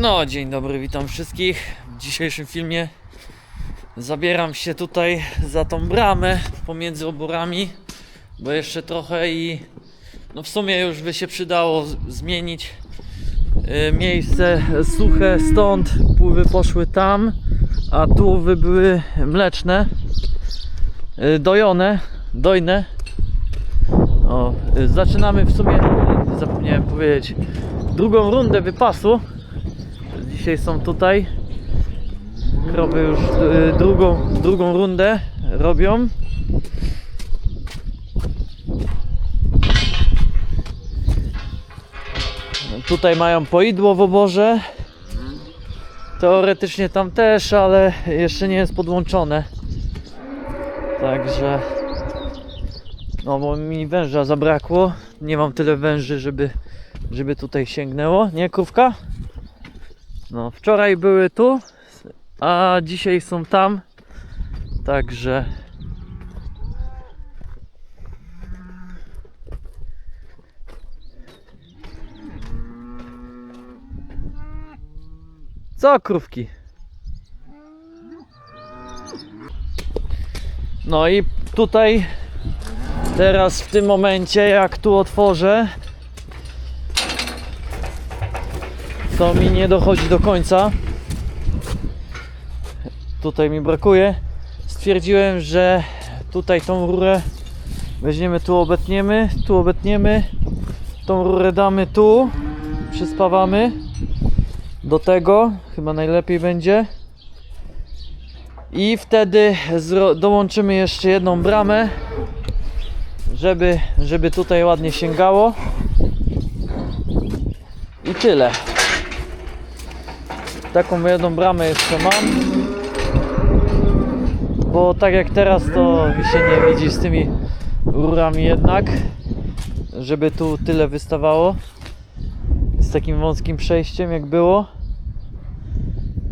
No, dzień dobry, witam wszystkich. W dzisiejszym filmie zabieram się tutaj za tą bramę pomiędzy oborami, bo jeszcze trochę i no w sumie już by się przydało zmienić y, miejsce suche, stąd pływy poszły tam, a tu wy były mleczne, y, dojone, dojne. O, y, zaczynamy w sumie, zapomniałem powiedzieć, drugą rundę wypasu. Dzisiaj są tutaj. Krowy już y, drugą, drugą rundę robią. Tutaj mają poidło w oborze. Teoretycznie tam też, ale jeszcze nie jest podłączone. Także. No bo mi węża zabrakło. Nie mam tyle węży, żeby, żeby tutaj sięgnęło. Nie krówka? No, wczoraj były tu, a dzisiaj są tam. Także. Co krówki? No i tutaj teraz w tym momencie jak tu otworzę to mi nie dochodzi do końca. Tutaj mi brakuje. Stwierdziłem, że tutaj tą rurę weźmiemy, tu obetniemy, tu obetniemy. Tą rurę damy tu, przyspawamy do tego, chyba najlepiej będzie. I wtedy dołączymy jeszcze jedną bramę, żeby, żeby tutaj ładnie sięgało. I tyle. Taką jedną bramę jeszcze mam. Bo tak jak teraz to się nie widzi z tymi rurami jednak. Żeby tu tyle wystawało. Z takim wąskim przejściem jak było.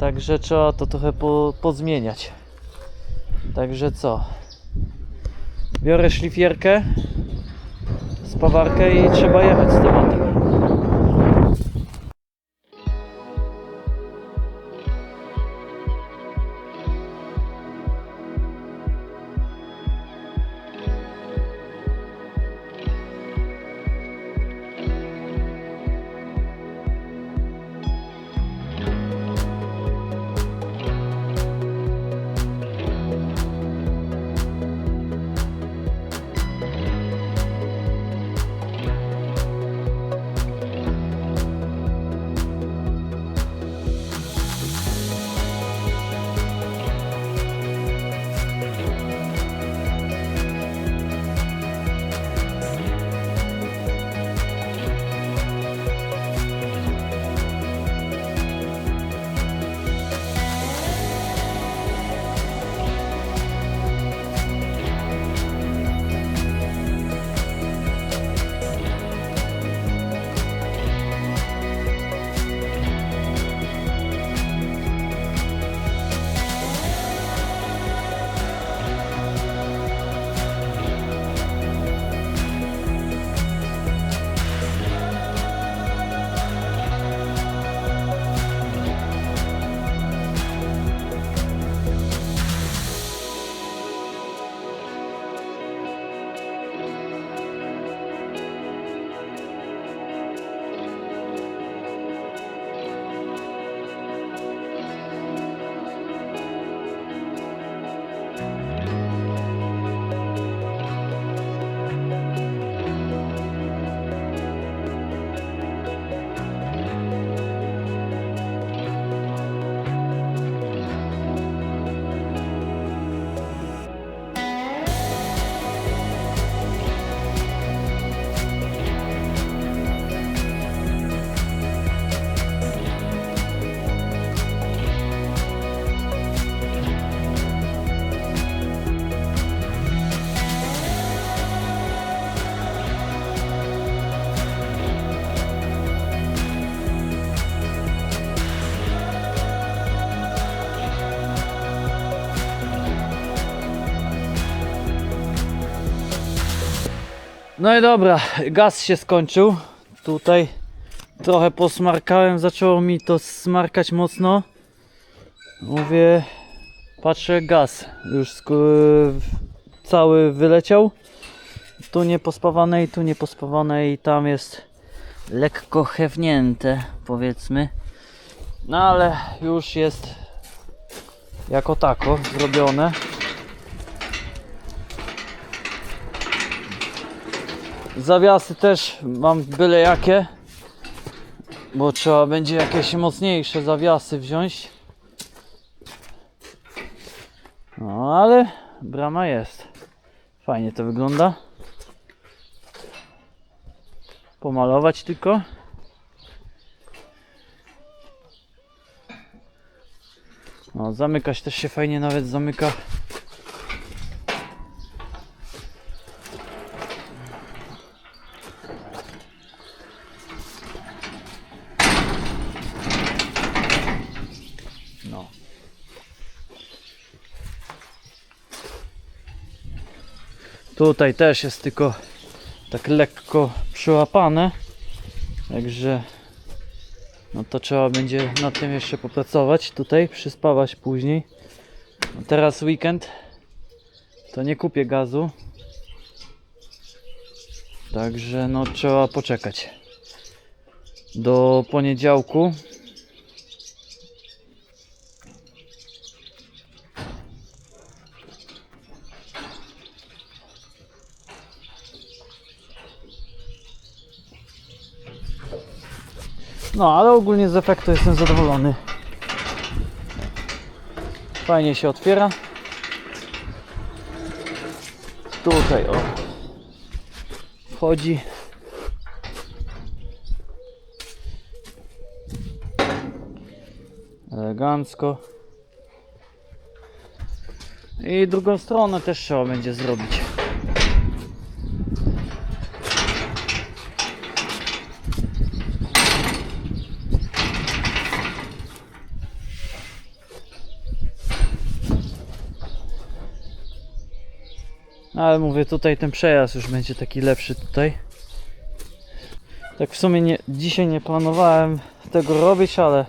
Także trzeba to trochę po, pozmieniać. Także co? Biorę szlifierkę, spawarkę i trzeba jechać z tematem. No i dobra, gaz się skończył. Tutaj Trochę posmarkałem, zaczęło mi to smarkać mocno. Mówię, patrzę, gaz już cały wyleciał. Tu niepospawane i tu niepospawane i tam jest lekko chewnięte, powiedzmy. No ale już jest jako tako zrobione. Zawiasy też mam byle jakie, bo trzeba będzie jakieś mocniejsze zawiasy wziąć. No ale brama jest. Fajnie to wygląda. Pomalować tylko. No, zamykać też się fajnie nawet zamyka. Tutaj też jest tylko tak lekko przyłapane. Także no to trzeba będzie nad tym jeszcze popracować tutaj, przyspawać później. Teraz weekend to nie kupię gazu. Także no trzeba poczekać do poniedziałku. No, ale ogólnie z efektu jestem zadowolony. Fajnie się otwiera. Tutaj o. Wchodzi. Elegancko. I drugą stronę też trzeba będzie zrobić. Ale mówię, tutaj ten przejazd już będzie taki lepszy tutaj. Tak w sumie nie, dzisiaj nie planowałem tego robić, ale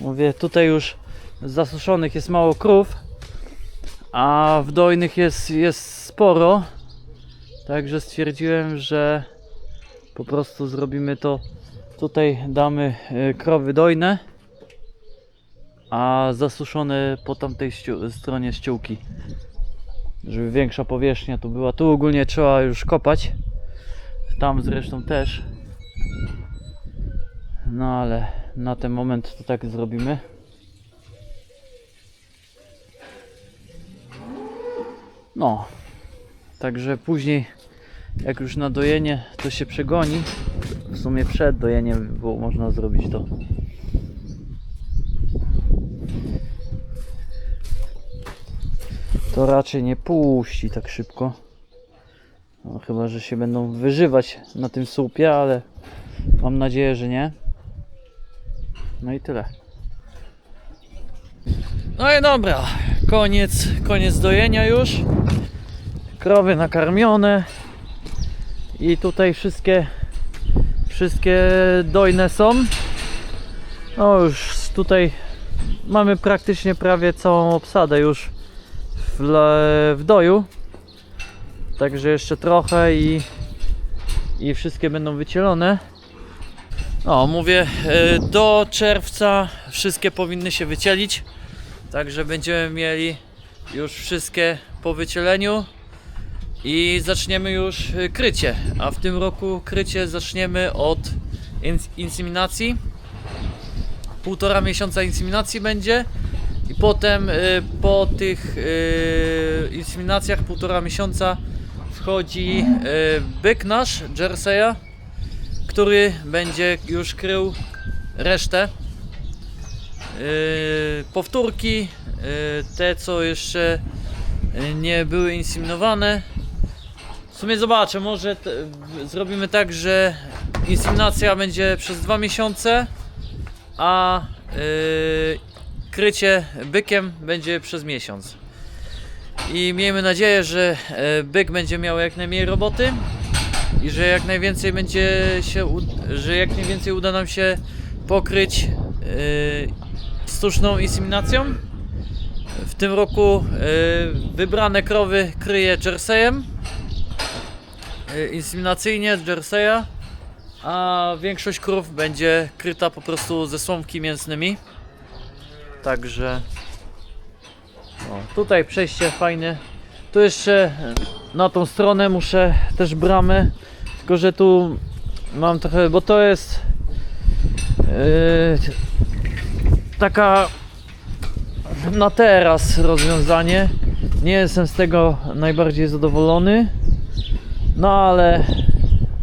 mówię, tutaj już zasuszonych jest mało krów, a w dojnych jest, jest sporo. Także stwierdziłem, że po prostu zrobimy to. Tutaj damy y, krowy dojne, a zasuszone po tamtej stronie ściółki żeby większa powierzchnia tu była. Tu ogólnie trzeba już kopać. Tam zresztą też. No ale na ten moment to tak zrobimy. No. Także później jak już na dojenie to się przegoni. W sumie przed dojeniem było można zrobić to. To raczej nie puści tak szybko. No, chyba, że się będą wyżywać na tym słupie, ale mam nadzieję, że nie. No i tyle. No i dobra, koniec, koniec dojenia już. Krowy nakarmione. I tutaj wszystkie wszystkie dojne są. No już tutaj mamy praktycznie prawie całą obsadę już w, w doju. Także jeszcze trochę i, i wszystkie będą wycielone. No, mówię, e, do czerwca wszystkie powinny się wycielić. Także będziemy mieli już wszystkie po wycieleniu i zaczniemy już e, krycie. A w tym roku krycie zaczniemy od ins- inseminacji. Półtora miesiąca inseminacji będzie. I potem y, po tych y, inseminacjach półtora miesiąca wchodzi y, byk nasz, Jerseya, który będzie już krył resztę. Y, powtórki, y, te co jeszcze y, nie były inseminowane. W sumie zobaczę, może zrobimy tak, że inseminacja będzie przez dwa miesiące, a y, krycie bykiem będzie przez miesiąc. I miejmy nadzieję, że e, byk będzie miał jak najmniej roboty i że jak najwięcej będzie się, że jak najwięcej uda nam się pokryć yy, sztuczną inseminacją. W tym roku yy, wybrane krowy kryje jerseyem, yy, inseminacyjnie jerseya, a większość krów będzie kryta po prostu ze słomki mięsnymi. Także o, tutaj przejście fajne. Tu jeszcze na tą stronę muszę też bramę, tylko że tu mam trochę, bo to jest yy, taka na teraz rozwiązanie. Nie jestem z tego najbardziej zadowolony, no ale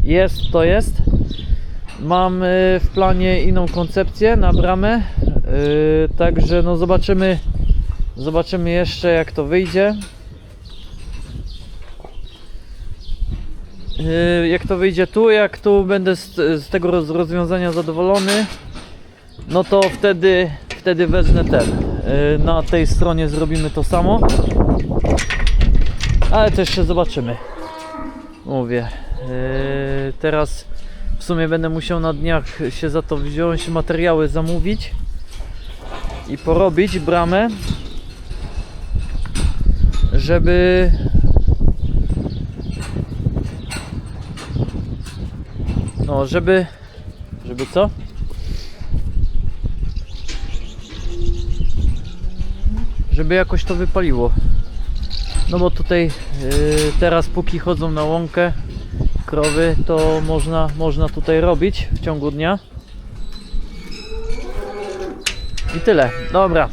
jest to jest. Mam yy, w planie inną koncepcję na bramę, yy, także no zobaczymy, zobaczymy jeszcze jak to wyjdzie. Yy, jak to wyjdzie tu, jak tu będę z, z tego roz, rozwiązania zadowolony, no to wtedy, wtedy wezmę ten. Yy, na tej stronie zrobimy to samo. Ale to jeszcze zobaczymy. Mówię. Yy, teraz w sumie będę musiał na dniach się za to wziąć, materiały zamówić i porobić bramę, żeby No, żeby. Żeby co? Żeby jakoś to wypaliło. No bo tutaj yy, teraz póki chodzą na łąkę krowy, to można, można tutaj robić w ciągu dnia. I tyle. Dobra.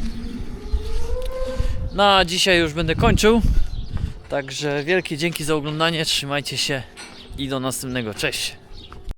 Na dzisiaj już będę kończył. Także wielkie dzięki za oglądanie. Trzymajcie się i do następnego. Cześć.